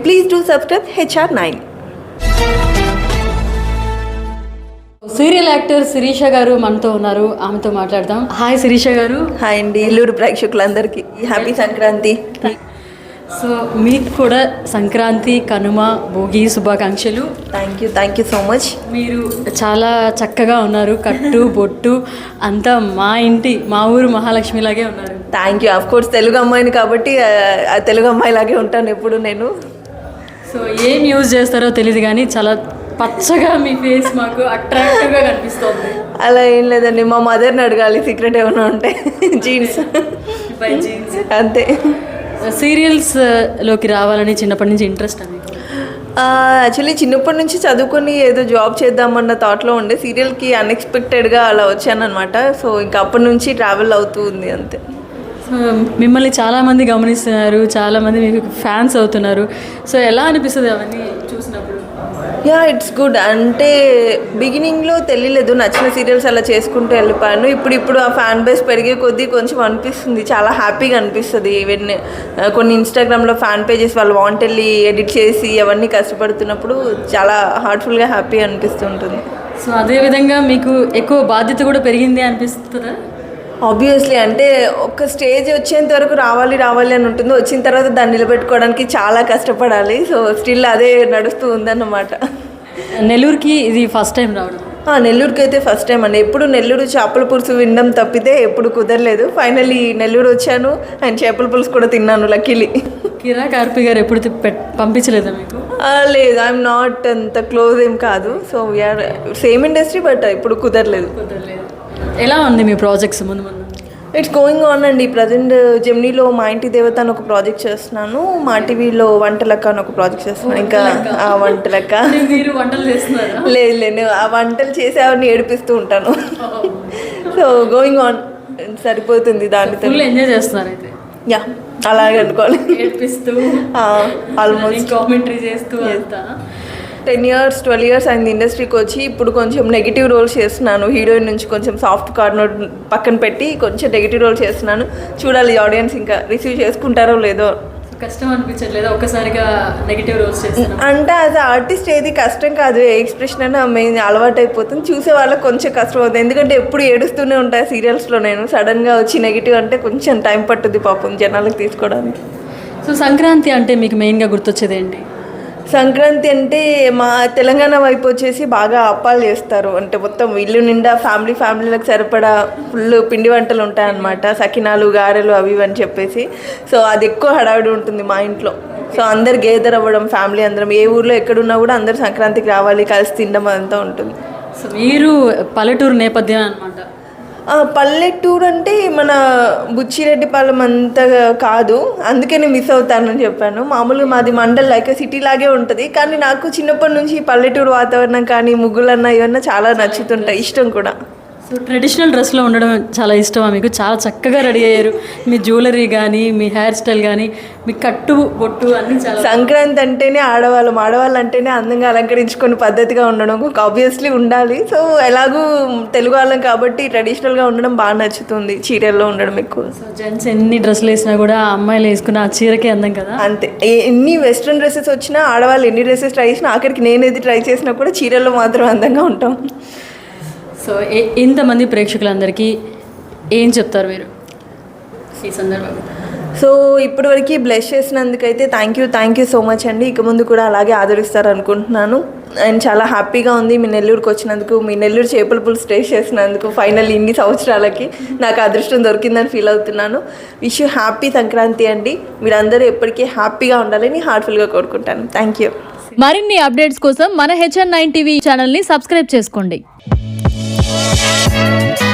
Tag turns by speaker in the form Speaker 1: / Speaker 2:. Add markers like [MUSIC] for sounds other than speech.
Speaker 1: Please do subscribe HR9.
Speaker 2: Serial actor Shirisha garu మనతో ఉన్నారు. ఆమెతో మాట్లాడదాం. హాయ్ శిరీష గారు.
Speaker 1: హాయ్ అండి. ఇల్లూరు ప్రేక్షకులందరికీ. హ్యాపీ సంక్రాంతి.
Speaker 2: సో మీకు కూడా సంక్రాంతి కనుమ భోగి శుభాకాంక్షలు.
Speaker 1: Thank you thank you so much
Speaker 2: మీరు చాలా చక్కగా ఉన్నారు. కట్టు బొట్టు అంతా మా ఇంటి మా ఊరు మహాలక్ష్మిలాగే ఉన్నారు.
Speaker 1: Thank you of course Telugu అమ్మాయిని కాబట్టి ఆ తెలుగు అమ్మాయిలాగే ఉంటాను ఎప్పుడు నేను.
Speaker 2: సో ఏం యూజ్ చేస్తారో తెలియదు కానీ చాలా పచ్చగా మీ ఫేస్ మాకు అట్రాక్టివ్గా కనిపిస్తుంది.
Speaker 1: అలా ఏం లేదండి మా మదర్ని అడగాలి సీక్రెట్ ఏమైనా ఉంటే. జీన్స్
Speaker 2: బై జీన్స్
Speaker 1: అంతే.
Speaker 2: సీరియల్స్లోకి రావాలని చిన్నప్పటి నుంచి ఇంట్రెస్ట్ అండి
Speaker 1: యాక్చువల్లీ చిన్నప్పటి నుంచి చదువుకొని ఏదో జాబ్ చేద్దామన్న థాట్లో ఉండే. సీరియల్కి అన్ఎక్స్పెక్టెడ్గా అలా వచ్చానమాట సో ఇంకా అప్పటి నుంచి ట్రావెల్ అవుతూ ఉంది అంతే.
Speaker 2: మిమ్మల్ని చాలామంది గమనిస్తున్నారు చాలామంది మీకు ఫ్యాన్స్ అవుతున్నారు. సో ఎలా అనిపిస్తుంది అవన్నీ చూసినప్పుడు?
Speaker 1: యా ఇట్స్ గుడ్ అంటే బిగినింగ్లో తెలియలేదు నచ్చిన సీరియల్స్ అలా చేసుకుంటూ వెళ్ళిపోయాను. ఇప్పుడు ఇప్పుడు ఆ ఫ్యాన్ బేస్ పెరిగే కొద్దీ కొంచెం అనిపిస్తుంది. చాలా హ్యాపీగా అనిపిస్తుంది. ఈవెన్ కొన్ని ఇన్స్టాగ్రామ్లో ఫ్యాన్ పేజెస్ వాళ్ళు వాంట్ వెళ్ళి ఎడిట్ చేసి అవన్నీ కష్టపడుతున్నప్పుడు చాలా హార్ట్ఫుల్గా హ్యాపీ అనిపిస్తుంటుంది
Speaker 2: సో అదేవిధంగా మీకు ఎక్కువ బాధ్యత కూడా పెరిగింది అనిపిస్తుందా?
Speaker 1: ఆబ్వియస్లీ అంటే ఒక స్టేజ్ వచ్చేంత వరకు రావాలి రావాలి అని ఉంటుంది. వచ్చిన తర్వాత దాన్ని నిలబెట్టుకోవడానికి చాలా కష్టపడాలి. సో స్టిల్ అదే నడుస్తూ ఉందన్నమాట.
Speaker 2: నెల్లూరుకి ఇది ఫస్ట్ టైం రావడం.
Speaker 1: నెల్లూరుకి అయితే ఫస్ట్ టైం అండి. ఎప్పుడు నెల్లూరు చేపల పులుసు వినడం తప్పితే ఎప్పుడు కుదరలేదు. ఫైనల్లీ నెల్లూరు వచ్చాను. అండ్ చేపల పులుసు కూడా తిన్నాను లక్కీలీ
Speaker 2: కిరా కార్పి గారు ఎప్పుడు పంపించలేదా మీకు?
Speaker 1: లేదు. ఐఎమ్ నాట్ అంత క్లోజ్ ఏం కాదు. So we are same industry but ఇప్పుడు కుదరలేదు.
Speaker 2: కుదరలేదు. ఎలా ఉంది మీ ప్రాజెక్ట్స్ ముందు ముందు?
Speaker 1: ఇట్స్ గోయింగ్ ఆన్ అండి. ప్రజెంట్ జెమ్నీలో మా ఇంటి దేవత అని ఒక ప్రాజెక్ట్ చేస్తున్నాను. మా టీవీలో వంటలక్క అని ఒక ప్రాజెక్ట్ చేస్తున్నాను. ఇంకా ఆ వంటలక్క. [LAUGHS]
Speaker 2: మీరు వంటలు చేస్తున్నారా?
Speaker 1: లేదు లేదు. ఆ వంటలు చేసి ఆవిడని ఏడిపిస్తూ ఉంటాను. సో గోయింగ్ ఆన్ సరిపోతుంది దానితో
Speaker 2: ఎంజాయ్ చేస్తున్నారు అయితే?
Speaker 1: యా అలాగే అనుకోవాలి.
Speaker 2: ఏడ్పిస్తూ
Speaker 1: ఆల్మోస్ట్
Speaker 2: కామెంటరీ చేస్తూ అంతా.
Speaker 1: టెన్ ఇయర్స్ ట్వెల్వ్ ఇయర్స్ అయింది ఇండస్ట్రీకి వచ్చి ఇప్పుడు కొంచెం నెగిటివ్ రోల్స్ చేస్తున్నాను. హీరోయిన్ నుంచి కొంచెం సాఫ్ట్ కార్నర్ పక్కన పెట్టి కొంచెం నెగిటివ్ రోల్స్ చేస్తున్నాను. చూడాలి ఆడియన్స్ ఇంకా రిసీవ్ చేసుకుంటారో లేదో.
Speaker 2: కష్టం అనిపించట్లేదు? ఒక్కసారిగా నెగిటివ్ రోల్స్
Speaker 1: అంటే యాజ్ ఆర్టిస్ట్ ఏది కష్టం కాదు. ఏ ఎక్స్ప్రెషన్ అయినా మెయిన్ అలవాటు అయిపోతుంది చూసే వాళ్ళకి కొంచెం కష్టం అవుతుంది. ఎందుకంటే ఎప్పుడు ఏడుస్తూనే ఉంటాయి సీరియల్స్లో నేను. సడన్గా వచ్చి నెగిటివ్ అంటే కొంచెం టైం పట్టుద్ది పాపం జనాలకు తీసుకోవడానికి.
Speaker 2: సో సంక్రాంతి అంటే మీకు మెయిన్గా గుర్తొచ్చేది ఏంటి?
Speaker 1: సంక్రాంతి అంటే మా తెలంగాణ వైపు వచ్చేసి బాగా అప్పాలు చేస్తారు. అంటే మొత్తం ఇల్లు నిండా ఫ్యామిలీ ఫ్యామిలీలకు సరిపడా ఫుల్ పిండి వంటలు ఉంటాయన్నమాట. సకినాలు గారెలు అవి ఇవి అని చెప్పేసి. సో అది ఎక్కువ హడావిడి ఉంటుంది మా ఇంట్లో. సో అందరు గేదర్ అవ్వడం ఫ్యామిలీ అందరం ఏ ఊర్లో ఎక్కడున్నా కూడా అందరు సంక్రాంతికి రావాలి కలిసి తినడం అదంతా ఉంటుంది.
Speaker 2: సో మీరు పల్లెటూరు నేపథ్యం అనమాట
Speaker 1: పల్లెటూరు అంటే మన బుచ్చిరెడ్డిపాలెం అంత కాదు. అందుకే నేను మిస్ అవుతానని చెప్పాను. మామూలుగా మాది మండల్ లైక్ సిటీ లాగే ఉంటుంది. కానీ నాకు చిన్నప్పటి నుంచి పల్లెటూరు వాతావరణం కానీ ముగ్గులన్నా ఇవన్నీ చాలా నచ్చుతుంటాయి. ఇష్టం కూడా.
Speaker 2: ట్రెడిషనల్ డ్రెస్లో ఉండడం చాలా ఇష్టమా మీకు? చాలా చక్కగా రెడీ అయ్యారు. మీ జ్యువెలరీ కానీ మీ హెయిర్ స్టైల్ కానీ మీ కట్టు బొట్టు అన్నీ చాలా
Speaker 1: సంక్రాంతి అంటేనే ఆడవాళ్ళం. ఆడవాళ్ళు అంటేనే అందంగా అలంకరించుకొని పద్ధతిగా ఉండడం. ఆబ్వియస్లీ ఉండాలి. సో ఎలాగూ తెలుగు వాళ్ళం కాబట్టి ట్రెడిషనల్గా ఉండడం బాగా నచ్చుతుంది. చీరల్లో ఉండడం ఎక్కువ.
Speaker 2: సో జెంట్స్ ఎన్ని డ్రెస్సులు వేసినా కూడా అమ్మాయిలు వేసుకున్న ఆ చీరకే అందం కదా?
Speaker 1: అంతే. ఎన్ని వెస్ట్రన్ డ్రెస్సెస్ వచ్చినా ఆడవాళ్ళు ఎన్ని డ్రెస్సెస్ ట్రై చేసినా ఆఖరికి నేను ఏది ట్రై చేసినా కూడా చీరల్లో మాత్రం అందంగా ఉంటాం.
Speaker 2: సో ఇంతమంది ప్రేక్షకులందరికీ ఏం చెప్తారు మీరు? ఈ సందర్భంగా
Speaker 1: సో ఇప్పటివరకు bless చేసినందుకైతే thank you thank you so much అండి. ఇక ముందు కూడా అలాగే ఆదరిస్తారు అనుకుంటున్నాను అండ్ చాలా హ్యాపీగా ఉంది మీ నెల్లూరుకి వచ్చినందుకు మీ నెల్లూరు చేపల పులుసు టేస్ట్ చేసినందుకు ఫైనల్ ఇన్ని సంవత్సరాలకి నాకు అదృష్టం దొరికిందని ఫీల్ అవుతున్నాను. విష్ యూ హ్యాపీ సంక్రాంతి అండి. మీరందరూ ఎప్పటికీ హ్యాపీగా ఉండాలని హార్ట్ఫుల్గా కోరుకుంటాను. థ్యాంక్ యూ
Speaker 3: మరిన్ని అప్డేట్స్ కోసం మన హెచ్ఎన్ నైన్ టీవీ ఛానల్ని సబ్స్క్రైబ్ చేసుకోండి. Thank